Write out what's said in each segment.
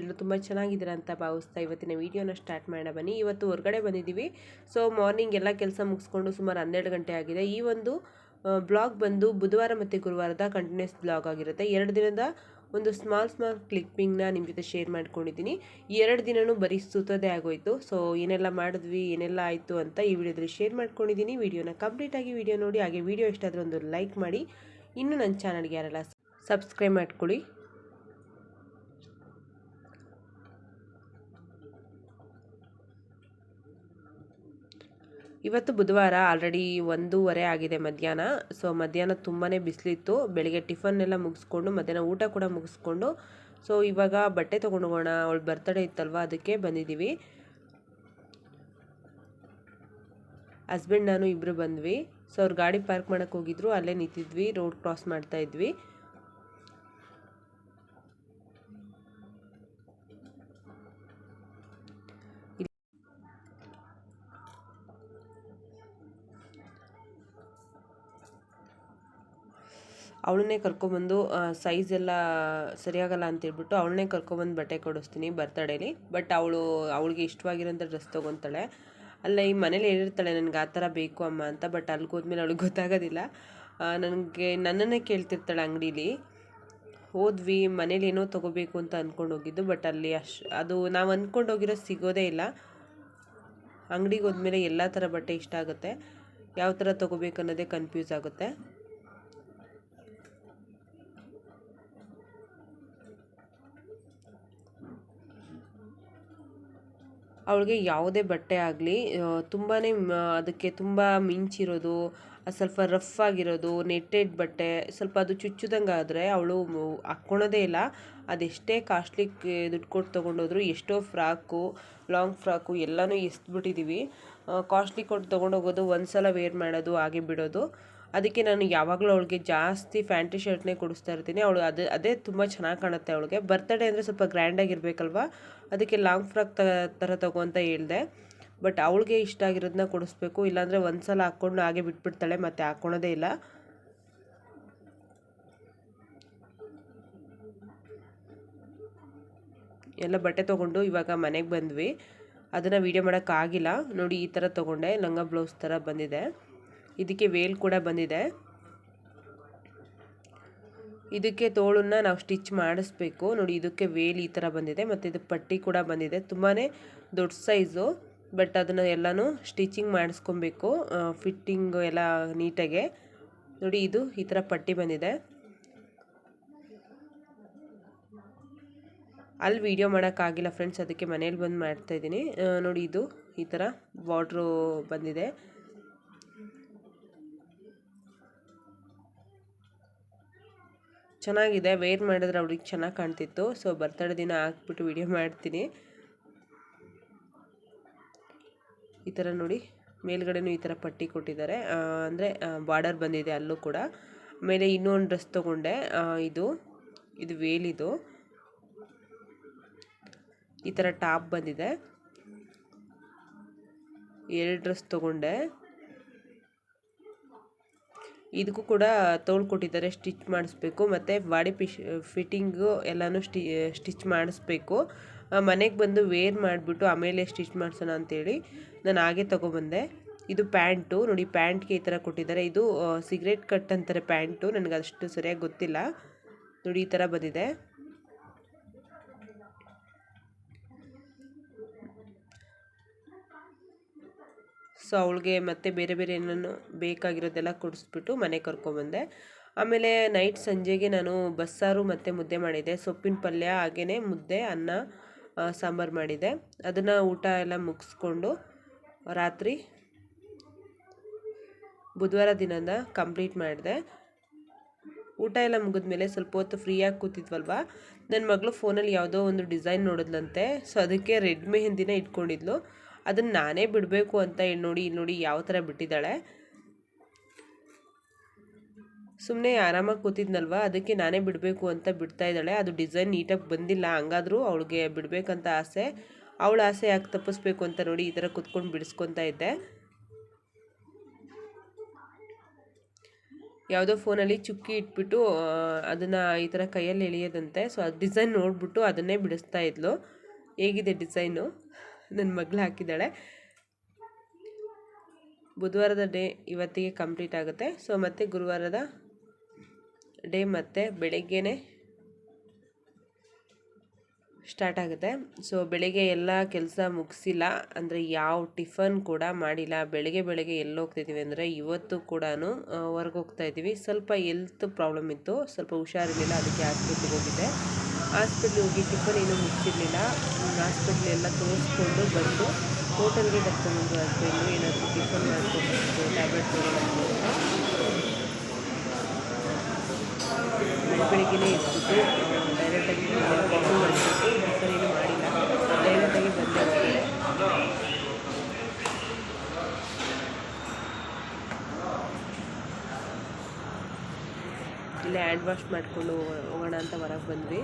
ಎಲ್ಲರೂ ತುಂಬ ಚೆನ್ನಾಗಿದ್ದೀರಾ ಅಂತ ಭಾವಿಸ್ತಾ ಇವತ್ತಿನ ವೀಡಿಯೋನ ಸ್ಟಾರ್ಟ್ ಮಾಡೋಣ ಬನ್ನಿ. ಇವತ್ತು ಹೊರಗಡೆ ಬಂದಿದ್ದೀವಿ. ಸೊ ಮಾರ್ನಿಂಗ್ ಎಲ್ಲ ಕೆಲಸ ಮುಗಿಸ್ಕೊಂಡು ಸುಮಾರು ಹನ್ನೆರಡು ಗಂಟೆ ಆಗಿದೆ. ಈ ಒಂದು ಬ್ಲಾಗ್ ಬಂದು ಬುಧವಾರ ಮತ್ತು ಗುರುವಾರದ ಕಂಟಿನ್ಯೂಸ್ ಬ್ಲಾಗ್ ಆಗಿರುತ್ತೆ. ಎರಡು ದಿನದ ಒಂದು ಸ್ಮಾಲ್ ಸ್ಮಾಲ್ ಕ್ಲಿಪ್ಪಿಂಗ್ನ ನಿಮ್ಮ ಜೊತೆ ಶೇರ್ ಮಾಡ್ಕೊಂಡಿದ್ದೀನಿ. ಎರಡು ದಿನವೂ ಬರೀ ಸುತ್ತದೇ ಆಗೋಯಿತು. ಸೊ, ಏನೆಲ್ಲ ಮಾಡಿದ್ವಿ, ಏನೆಲ್ಲ ಆಯಿತು ಅಂತ ಈ ವಿಡಿಯೋದಲ್ಲಿ ಶೇರ್ ಮಾಡ್ಕೊಂಡಿದ್ದೀನಿ. ವಿಡಿಯೋನ ಕಂಪ್ಲೀಟಾಗಿ ವಿಡಿಯೋ ನೋಡಿ, ಹಾಗೆ ವಿಡಿಯೋ ಇಷ್ಟಾದರೂ ಒಂದು ಲೈಕ್ ಮಾಡಿ. ಇನ್ನೂ ನನ್ನ ಚಾನಲ್ಗೆ ಯಾರೆಲ್ಲ ಸಬ್ಸ್ಕ್ರೈಬ್ ಮಾಡ್ಕೊಳ್ಳಿ. ಇವತ್ತು ಬುಧವಾರ ಆಲ್ರೆಡಿ ಒಂದೂವರೆ ಆಗಿದೆ ಮಧ್ಯಾಹ್ನ. ಸೊ ಮಧ್ಯಾಹ್ನ ತುಂಬಾ ಬಿಸಿಲಿತ್ತು. ಬೆಳಿಗ್ಗೆ ಟಿಫನ್ ಎಲ್ಲ ಮುಗಿಸ್ಕೊಂಡು, ಮಧ್ಯಾಹ್ನ ಊಟ ಕೂಡ ಮುಗಿಸ್ಕೊಂಡು ಸೊ ಇವಾಗ ಬಟ್ಟೆ ತೊಗೊಂಡೋಗೋಣ. ಅವಳು ಬರ್ತಡೇ ಇತ್ತಲ್ವ, ಅದಕ್ಕೆ ಬಂದಿದ್ದೀವಿ. ಹಸ್ಬೆಂಡ್ ನಾನು ಇಬ್ಬರು ಬಂದ್ವಿ. ಸೊ ಅವ್ರು ಗಾಡಿ ಪಾರ್ಕ್ ಮಾಡೋಕ್ಕೆ ಹೋಗಿದ್ರು. ಅಲ್ಲೇ ನಿಂತಿದ್ವಿ. ರೋಡ್ ಕ್ರಾಸ್ ಮಾಡ್ತಾ ಇದ್ವಿ. ಅವಳನ್ನೇ ಕರ್ಕೊಬಂದು ಸೈಜ್ ಎಲ್ಲ ಸರಿಯಾಗಲ್ಲ ಅಂತೇಳ್ಬಿಟ್ಟು ಅವಳನ್ನೇ ಕರ್ಕೊಬಂದು ಬಟ್ಟೆ ಕೊಡಿಸ್ತೀನಿ ಬರ್ತಡೇಲಿ ಬಟ್ ಅವಳು, ಅವಳಿಗೆ ಇಷ್ಟವಾಗಿರೋಂಥ ಡ್ರೆಸ್ ತೊಗೊತಾಳೆ. ಅಲ್ಲ, ಈ ಮನೇಲಿ ಹೇಳಿರ್ತಾಳೆ ನನಗೆ ಆ ಥರ ಬೇಕು ಅಮ್ಮ ಅಂತ ಬಟ್ ಅಲ್ಲಿಗೆ ಹೋದ್ಮೇಲೆ ಅವಳಿಗೆ ಗೊತ್ತಾಗೋದಿಲ್ಲ. ನನಗೆ, ನನ್ನನ್ನೇ ಕೇಳ್ತಿರ್ತಾಳೆ ಅಂಗಡೀಲಿ. ಹೋದ್ವಿ, ಮನೇಲಿ ಏನೋ ತೊಗೋಬೇಕು ಅಂತ ಅಂದ್ಕೊಂಡು ಹೋಗಿದ್ದು ಬಟ್ ಅಲ್ಲಿ ಅಶ್, ಅದು ನಾವು ಅಂದ್ಕೊಂಡು ಹೋಗಿರೋ ಸಿಗೋದೇ ಇಲ್ಲ. ಅಂಗಡಿಗೆ ಹೋದ್ಮೇಲೆ ಎಲ್ಲ ಥರ ಬಟ್ಟೆ ಇಷ್ಟ ಆಗುತ್ತೆ. ಯಾವ ಥರ ತೊಗೋಬೇಕು ಅನ್ನೋದೇ ಕನ್ಫ್ಯೂಸ್ ಆಗುತ್ತೆ. ಅವಳಿಗೆ ಯಾವುದೇ ಬಟ್ಟೆ ಆಗಲಿ ತುಂಬಾ ಅದಕ್ಕೆ ತುಂಬ ಮಿಂಚಿರೋದು ಸ್ವಲ್ಪ ರಫ್ ಆಗಿರೋದು ನೆಟ್ಟೆಡ್ ಬಟ್ಟೆ, ಸ್ವಲ್ಪ ಅದು ಚುಚ್ಚಿದಂಗೆ ಆದರೆ ಅವಳು ಹಾಕ್ಕೊಳೋದೇ ಇಲ್ಲ. ಅದೆಷ್ಟೇ ಕಾಸ್ಟ್ಲಿ ದುಡ್ಡು ಕೊಟ್ಟು ತೊಗೊಂಡೋದ್ರು, ಎಷ್ಟೋ ಫ್ರಾಕು ಲಾಂಗ್ ಫ್ರಾಕು ಎಲ್ಲನೂ ಎಸ್ಬಿಟ್ಟಿದ್ದೀವಿ ಕಾಸ್ಟ್ಲಿ ಕೊಟ್ಟು ತೊಗೊಂಡೋಗೋದು ಒಂದು ಸಲ ವೇರ್ ಮಾಡೋದು, ಹಾಗೆ ಬಿಡೋದು. ಅದಕ್ಕೆ ನಾನು ಯಾವಾಗಲೂ ಅವಳಿಗೆ ಜಾಸ್ತಿ ಫ್ಯಾಂಟಿ ಶರ್ಟ್ನೇ ಕೊಡಿಸ್ತಾ ಇರ್ತೀನಿ. ಅವಳು ಅದು, ಅದೇ ತುಂಬ ಚೆನ್ನಾಗಿ ಕಾಣುತ್ತೆ ಅವಳಿಗೆ. ಬರ್ತಡೇ ಅಂದರೆ ಸ್ವಲ್ಪ ಗ್ರ್ಯಾಂಡಾಗಿರ್ಬೇಕಲ್ವಾ ಅದಕ್ಕೆ ಲಾಂಗ್ ಫ್ರಾಕ್ ತ ಥರ ತಗೋ ಅಂತ ಹೇಳಿದೆ. ಬಟ್ ಅವಳಿಗೆ ಇಷ್ಟ ಆಗಿರೋದನ್ನ ಕೊಡಿಸ್ಬೇಕು. ಇಲ್ಲಾಂದರೆ ಒಂದು ಸಲ ಹಾಕ್ಕೊಂಡು ಹಾಗೆ ಬಿಟ್ಬಿಡ್ತಾಳೆ. ಮತ್ತೆ ಹಾಕ್ಕೊಳೋದೇ ಇಲ್ಲ. ಎಲ್ಲ ಬಟ್ಟೆ ತೊಗೊಂಡು ಇವಾಗ ಮನೆಗೆ ಬಂದ್ವಿ. ಅದನ್ನು ವೀಡಿಯೋ ಮಾಡೋಕ್ಕಾಗಿಲ್ಲ ನೋಡಿ ಈ ಥರ ತೊಗೊಂಡೆ. ಲಂಗ ಬ್ಲೌಸ್ ಥರ ಬಂದಿದೆ. ಇದಕ್ಕೆ ವೇಲ್ ಕೂಡ ಬಂದಿದೆ. ಇದಕ್ಕೆ ತೋಳನ್ನ ನಾವು ಸ್ಟಿಚ್ ಮಾಡಿಸ್ಬೇಕು. ನೋಡಿ, ಇದಕ್ಕೆ ವೇಲ್ ಈ ಥರ ಬಂದಿದೆ ಮತ್ತು ಇದು ಪಟ್ಟಿ ಕೂಡ ಬಂದಿದೆ. ತುಂಬಾ ದೊಡ್ಡ ಸೈಜು ಬಟ್ ಅದನ್ನು ಎಲ್ಲನೂ ಸ್ಟಿಚಿಂಗ್ ಮಾಡಿಸ್ಕೊಬೇಕು ಫಿಟ್ಟಿಂಗು ಎಲ್ಲ ನೀಟಾಗೆ. ನೋಡಿ, ಇದು ಈ ಥರ ಪಟ್ಟಿ ಬಂದಿದೆ. ಅಲ್ಲಿ ವೀಡಿಯೋ ಮಾಡೋಕ್ಕಾಗಿಲ್ಲ ಫ್ರೆಂಡ್ಸ್ ಅದಕ್ಕೆ ಮನೇಲಿ ಬಂದು ಮಾಡ್ತಾಯಿದ್ದೀನಿ ನೋಡಿ, ಇದು ಈ ಥರ ಬಾರ್ಡ್ರು ಬಂದಿದೆ. ಚೆನ್ನಾಗಿದೆ. ವೇರ್ ಮಾಡಿದ್ರೆ ಅವ್ರಿಗೆ ಚೆನ್ನಾಗಿ ಕಾಣ್ತಿತ್ತು. ಸೊ ಬರ್ತಡೇ ದಿನ ಹಾಕ್ಬಿಟ್ಟು ವಿಡಿಯೋ ಮಾಡ್ತೀನಿ. ಈ ಥರ ನೋಡಿ. ಮೇಲ್ಗಡೆನೂ ಈ ಥರ ಪಟ್ಟಿ ಕೊಟ್ಟಿದ್ದಾರೆ. ಅಂದರೆ ಬಾರ್ಡರ್ ಬಂದಿದೆ ಅಲ್ಲೂ ಕೂಡ. ಆಮೇಲೆ ಇನ್ನೊಂದು ಡ್ರೆಸ್ ತೊಗೊಂಡೆ. ಇದು ಇದು ವೇಲಿದು. ಈ ಥರ ಟಾಪ್ ಬಂದಿದೆ. ಎರಡು ಡ್ರೆಸ್ ತೊಗೊಂಡೆ. ಇದಕ್ಕೂ ಕೂಡ ತೋಳು ಕೊಟ್ಟಿದ್ದಾರೆ ಸ್ಟಿಚ್ ಮಾಡಿಸ್ಬೇಕು. ಮತ್ತು ಬಾಡಿ ಪಿಶ್ ಫಿಟ್ಟಿಂಗು ಎಲ್ಲನೂ ಸ್ಟಿ, ಸ್ಟಿಚ್ ಮಾಡಿಸ್ಬೇಕು. ಮನೆಗೆ ಬಂದು ವೇರ್ ಮಾಡಿಬಿಟ್ಟು ಆಮೇಲೆ ಸ್ಟಿಚ್ ಮಾಡಿಸೋಣ ಅಂತೇಳಿ ನಾನು ಹಾಗೆ ತೊಗೊಬಂದೆ. ಇದು ಪ್ಯಾಂಟು, ನೋಡಿ ಪ್ಯಾಂಟ್ಗೆ ಈ ಥರ ಕೊಟ್ಟಿದ್ದಾರೆ. ಇದು ಸಿಗರೇಟ್ ಕಟ್ ಅಂತಾರೆ ಪ್ಯಾಂಟು. ನನಗೆ ಅಷ್ಟು ಸರಿಯಾಗಿ ಗೊತ್ತಿಲ್ಲ. ನೋಡಿ ಈ ಥರ ಬಂದಿದೆ. ಸೊ ಅವಳಿಗೆ ಮತ್ತೆ ಬೇರೆ ಬೇರೆ ಏನನ್ನು ಬೇಕಾಗಿರೋದೆಲ್ಲ ಕೊಡಿಸ್ಬಿಟ್ಟು ಮನೆಗೆ ಕರ್ಕೊಂಬಂದೆ ಆಮೇಲೆ ನೈಟ್ ಸಂಜೆಗೆ ನಾನು ಬಸ್ಸಾರು ಮತ್ತು ಮುದ್ದೆ ಮಾಡಿದ್ದೆ ಸೊಪ್ಪಿನ ಪಲ್ಯ ಹಾಗೆಯೇ ಮುದ್ದೆ, ಅನ್ನ ಸಾಂಬಾರು ಮಾಡಿದೆ. ಅದನ್ನು ಊಟ ಎಲ್ಲ ಮುಗಿಸ್ಕೊಂಡು ರಾತ್ರಿ ಬುಧವಾರ ದಿನದ ಕಂಪ್ಲೀಟ್ ಮಾಡಿದೆ. ಊಟ ಎಲ್ಲ ಮುಗಿದ್ಮೇಲೆ ಸ್ವಲ್ಪ ಹೊತ್ತು ಫ್ರೀಯಾಗಿ ಕೂತಿದ್ವಲ್ವ? ನನ್ನ ಮಗಳು ಫೋನಲ್ಲಿ ಯಾವುದೋ ಒಂದು ಡಿಸೈನ್ ನೋಡಿದ್ಲಂತೆ. ಸೊ ಅದಕ್ಕೆ ರೆಡ್ ಮೆಹಂದಿನ ಇಟ್ಕೊಂಡಿದ್ಲು. ಅದನ್ನು ನಾನೇ ಬಿಡಬೇಕು ಅಂತ ಇಲ್ಲಿ ನೋಡಿ ಇಲ್ಲಿ ನೋಡಿ ಯಾವ ಥರ ಬಿಟ್ಟಿದ್ದಾಳೆ? ಸುಮ್ಮನೆ ಆರಾಮಾಗಿ ಕೂತಿದ್ನಲ್ವ? ಅದಕ್ಕೆ ನಾನೇ ಬಿಡಬೇಕು ಅಂತ ಬಿಡ್ತಾ ಇದ್ದಾಳೆ. ಅದು ಡಿಸೈನ್ ನೀಟಾಗಿ ಬಂದಿಲ್ಲ. ಹಂಗಾದ್ರೂ ಅವಳಿಗೆ ಬಿಡಬೇಕಂತ ಆಸೆ. ಅವಳ ಆಸೆ ಯಾಕೆ ತಪ್ಪಿಸ್ಬೇಕು ಅಂತ ನೋಡಿ ಈ ಥರ ಕುತ್ಕೊಂಡು ಬಿಡಿಸ್ಕೊತಾ ಇದ್ದೆ. ಯಾವುದೋ ಫೋನಲ್ಲಿ ಚುಕ್ಕಿ ಇಟ್ಬಿಟ್ಟು ಅದನ್ನು ಈ ಥರ ಕೈಯಲ್ಲಿ ಎಳೆಯೋದಂತೆ. ಸೊ, ಅದು ಡಿಸೈನ್ ನೋಡಿಬಿಟ್ಟು ಅದನ್ನೇ ಬಿಡಿಸ್ತಾ ಇದ್ಲು. ಹೇಗಿದೆ ಡಿಸೈನು? ನನ್ನ ಮಗಳು ಹಾಕಿದ್ದಾಳೆ. ಬುಧವಾರದ ಡೇ ಇವತ್ತಿಗೆ ಕಂಪ್ಲೀಟ್ ಆಗುತ್ತೆ. ಸೊ, ಮತ್ತೆ ಗುರುವಾರದ ಡೇ ಮತ್ತೆ ಬೆಳಗ್ಗೆನೇ ಸ್ಟಾರ್ಟ್ ಆಗುತ್ತೆ. ಸೊ, ಬೆಳಿಗ್ಗೆ ಎಲ್ಲ ಕೆಲಸ ಮುಗಿಸಿಲ್ಲ. ಅಂದರೆ ಯಾವ ಟಿಫನ್ ಕೂಡ ಮಾಡಿಲ್ಲ. ಬೆಳಗ್ಗೆ ಬೆಳಗ್ಗೆ ಎಲ್ಲಿ ಹೋಗ್ತಿದ್ದೀವಿ ಅಂದರೆ ಇವತ್ತು ಕೂಡ ಹೊರಗೆ ಹೋಗ್ತಾ ಇದ್ದೀವಿ ಸ್ವಲ್ಪ ಎಲ್ತ್ ಪ್ರಾಬ್ಲಮ್ ಇತ್ತು. ಸ್ವಲ್ಪ ಹುಷಾರಿರಲಿಲ್ಲ. ಅದಕ್ಕೆ ಆಸ್ಪತ್ರೆಗೆ ಹೋಗಿದ್ದೆ. ಹಾಸ್ಪಿಟ್ಲಿಗೆ ಹೋಗಿ ಟಿಫನ್ ಏನೂ ಮುಗಿಸಿರ್ಲಿಲ್ಲ. ಹಾಸ್ಪಿಟ್ಲ್ ಎಲ್ಲ ತೋರಿಸ್ಕೊಂಡು ಬಂದು ಹೋಟೆಲ್ಗೆ ಕರ್ಕೊಂಡ್ಬಂದು ಹಸ್ಬೆಂಡು ಏನಾದರೂ ಟಿಫನ್ ಮಾಡ್ಕೊಂಡು ಟ್ಯಾಬ್ಲೆಟ್ ತೊಗೊಂಡು ಬೆಳಗ್ಗೆನೇ ಇಟ್ಬಿಟ್ಟು ಡೈರೆಕ್ಟಾಗಿ ಕಾಫಿ ಮಾಡಿಬಿಟ್ಟು ಟಿಫನ್ ಏನು ಮಾಡಿಲ್ಲ. ಡೈರೆಕ್ಟಾಗಿ ಬಂದೆ ಇಲ್ಲೇ ಹ್ಯಾಂಡ್ ವಾಶ್ ಮಾಡಿಕೊಂಡು ಹೋಗೋಣ ಅಂತ ಹೊರಗೆ ಬಂದ್ವಿ.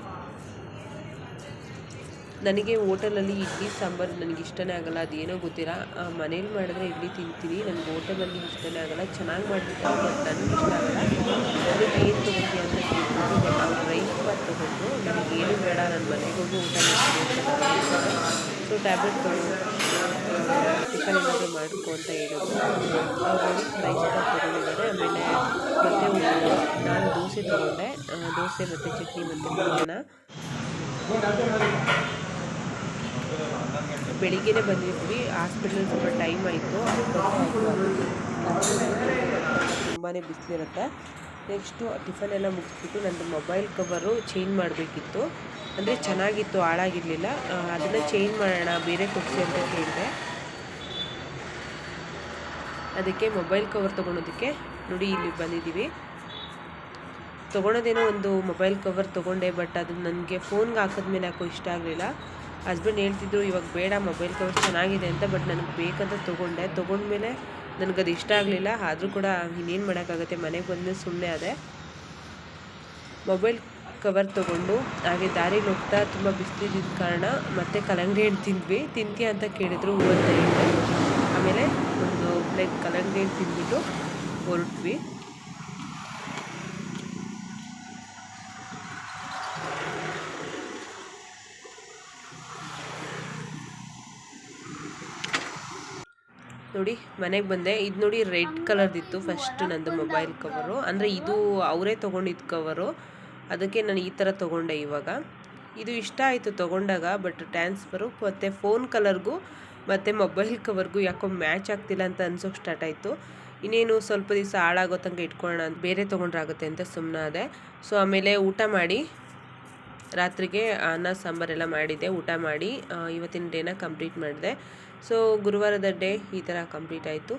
ನನಗೆ ಹೋಟೆಲಲ್ಲಿ ಇಡ್ಲಿ ಸಾಂಬಾರು ನನಗೆ ಇಷ್ಟನೇ ಆಗಲ್ಲ, ಅದೇನೋ ಗೊತ್ತಿಲ್ಲ. ಮನೇಲಿ ಮಾಡಿದ್ರೆ ಇಡ್ಲಿ ತಿಂತೀನಿ ನನಗೆ ಹೋಟೆಲಲ್ಲಿ ಇಷ್ಟನೇ ಆಗಲ್ಲ, ಚೆನ್ನಾಗಿ ಮಾಡಿರ್ತಾರೆ ಬಟ್ ನನಗೆ ಇಷ್ಟ ಆಗಲ್ಲ. ಅದಕ್ಕೆ ಏನು ತೊಗೊಂಡು ಅಂತ ಕೇಳ್ಬಿಟ್ಟು ಬಟ್ ಅವ್ರು ರೈಸ್ ಬಾತ್ ತೊಗೊಂಡು, ನನಗೆ ಏನು ಬೇಡ ನನ್ನ ಮನೆಗೆ ಹೋಗಿ ಊಟ ಮಾಡ್ತೀನಿ. ಸೊ, ಟ್ಯಾಬ್ಲೆಟ್ ಟಿಫನ್ ಏನಾದರೂ ಮಾಡಿಕೊ ಅಂತ ಹೇಳಿದ್ರು. ಅವ್ರು ರೈಸ್ ಬಾತ್ ತೊಗೊಂಡಿದ್ದಾರೆ, ಆಮೇಲೆ ಮತ್ತೆ ನಾನು ದೋಸೆ ತೊಗೊಂಡೆ. ದೋಸೆ ಮತ್ತು ಚಟ್ನಿ ಮತ್ತು ಪಲ್ಯನ ಬೆಳಿಗ್ಗೆನೇ ಬಂದಿದ್ವಿ. ಹಾಸ್ಪಿಟಲ್ ಸ್ವಲ್ಪ ಟೈಮ್ ಆಯಿತು. ತುಂಬಾ ಬಿಸಿಲಿರುತ್ತೆ ನೆಕ್ಸ್ಟು ಟಿಫನ್ ಎಲ್ಲ ಮುಗಿಸ್ಬಿಟ್ಟು ನಂದು ಮೊಬೈಲ್ ಕವರು ಚೇಂಜ್ ಮಾಡಬೇಕಿತ್ತು. ಅಂದರೆ ಚೆನ್ನಾಗಿತ್ತು, ಹಾಳಾಗಿರಲಿಲ್ಲ. ಅದನ್ನು ಚೇಂಜ್ ಮಾಡೋಣ, ಬೇರೆ ಕೊಡಿಸಿ ಅಂತ ಕೇಳಿದೆ. ಅದಕ್ಕೆ ಮೊಬೈಲ್ ಕವರ್ ತೊಗೊಳೋದಕ್ಕೆ ನೋಡಿ ಇಲ್ಲಿ ಬಂದಿದ್ದೀವಿ. ತೊಗೊಳೋದೇನೋ ಒಂದು ಮೊಬೈಲ್ ಕವರ್ ತೊಗೊಂಡೆ ಬಟ್ ಅದು ನನಗೆ ಫೋನ್ಗೆ ಹಾಕಿದ್ಮೇಲೆ ಯಾಕೋ ಇಷ್ಟ ಆಗಲಿಲ್ಲ. ಹಸ್ಬೆಂಡ್ ಹೇಳ್ತಿದ್ರು ಇವಾಗ ಬೇಡ ಮೊಬೈಲ್ ಕವರ್ ಚೆನ್ನಾಗಿದೆ ಅಂತ ಬಟ್ ನನಗೆ ಬೇಕಂತ ತೊಗೊಂಡೆ. ತೊಗೊಂಡ್ಮೇಲೆ ನನಗದು ಇಷ್ಟ ಆಗಲಿಲ್ಲ. ಆದರೂ ಕೂಡ ಇನ್ನೇನು ಮಾಡೋಕ್ಕಾಗುತ್ತೆ? ಮನೆಗೆ ಬಂದು ಸುಮ್ಮನೆ ಅದೇ ಮೊಬೈಲ್ ಕವರ್ ತೊಗೊಂಡು, ಹಾಗೆ ದಾರಿಲಿ ಹೋಗ್ತಾ ತುಂಬ ಬಿಸಿಲಿದ್ದ ಕಾರಣ ಮತ್ತೆ ಕಲಂಗಡಿ ಹಣ್ಣು ತಿಂದ್ವಿ. ತಿಂತೀಯ ಅಂತ ಕೇಳಿದ್ರು ಹೂವಂತ ಆಮೇಲೆ ಒಂದು ಪ್ಲೇಟ್ ಕಲಂಗಡಿ ಹಣ್ಣು ತಿಂದ್ಬಿಟ್ಟು ಹೊರಟ್ವಿ. ನೋಡಿ, ಮನೆಗೆ ಬಂದೆ. ಇದು ನೋಡಿ ರೆಡ್ ಕಲರ್ದಿತ್ತು ಫಸ್ಟ್ ನಂದು ಮೊಬೈಲ್ ಕವರು. ಅಂದರೆ ಇದು ಅವರೇ ತೊಗೊಂಡಿದ್ದು ಕವರು. ಅದಕ್ಕೆ ನಾನು ಈ ಥರ ತೊಗೊಂಡೆ ಇವಾಗ. ಇದು ಇಷ್ಟ ಆಯಿತು ತೊಗೊಂಡಾಗ, ಬಟ್ ಟ್ರಾನ್ಸ್ಫರು ಮತ್ತು ಫೋನ್ ಕಲರ್ಗೂ ಮತ್ತು ಮೊಬೈಲ್ ಕವರ್ಗೂ ಯಾಕೋ ಮ್ಯಾಚ್ ಆಗ್ತಿಲ್ಲ ಅಂತ ಅನ್ಸೋಕೆ ಸ್ಟಾರ್ಟ್ ಆಯಿತು. ಇನ್ನೇನು ಸ್ವಲ್ಪ ದಿವಸ ಹಾಳಾಗೋ ತನಕ ಇಟ್ಕೊಳ್ಳೋಣ ಅಂತ ಬೇರೆ ತೊಗೊಂಡ್ರಾಗುತ್ತೆ ಅಂತ ಸುಮ್ಮನಾದೆ ಸೊ, ಆಮೇಲೆ ಊಟ ಮಾಡಿ, ರಾತ್ರಿಗೆ ಅನ್ನ, ಸಾಂಬಾರೆಲ್ಲ ಮಾಡಿದ್ದೆ. ಊಟ ಮಾಡಿ ಇವತ್ತಿನ ಡೇನ ಕಂಪ್ಲೀಟ್ ಮಾಡಿದೆ. ಸೊ ಗುರುವಾರದ ಡೇ ಈ ಥರ ಕಂಪ್ಲೀಟ್ ಆಯಿತು.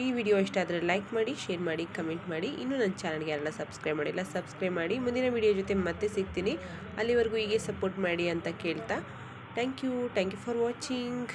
ಈ ವಿಡಿಯೋ ಇಷ್ಟ ಆದರೆ ಲೈಕ್ ಮಾಡಿ ಶೇರ್ ಮಾಡಿ ಕಮೆಂಟ್ ಮಾಡಿ. ಇನ್ನೂ ನನ್ನ ಚಾನಲ್ಗೆ ಯಾರೆಲ್ಲ ಸಬ್ಸ್ಕ್ರೈಬ್ ಮಾಡಿಲ್ಲ ಸಬ್ಸ್ಕ್ರೈಬ್ ಮಾಡಿ. ಮುಂದಿನ ವಿಡಿಯೋ ಜೊತೆ ಮತ್ತೆ ಸಿಗ್ತೀನಿ. ಅಲ್ಲಿವರೆಗೂ ಹೀಗೆ ಸಪೋರ್ಟ್ ಮಾಡಿ ಅಂತ ಕೇಳ್ತಾ. Thank you thank you for watching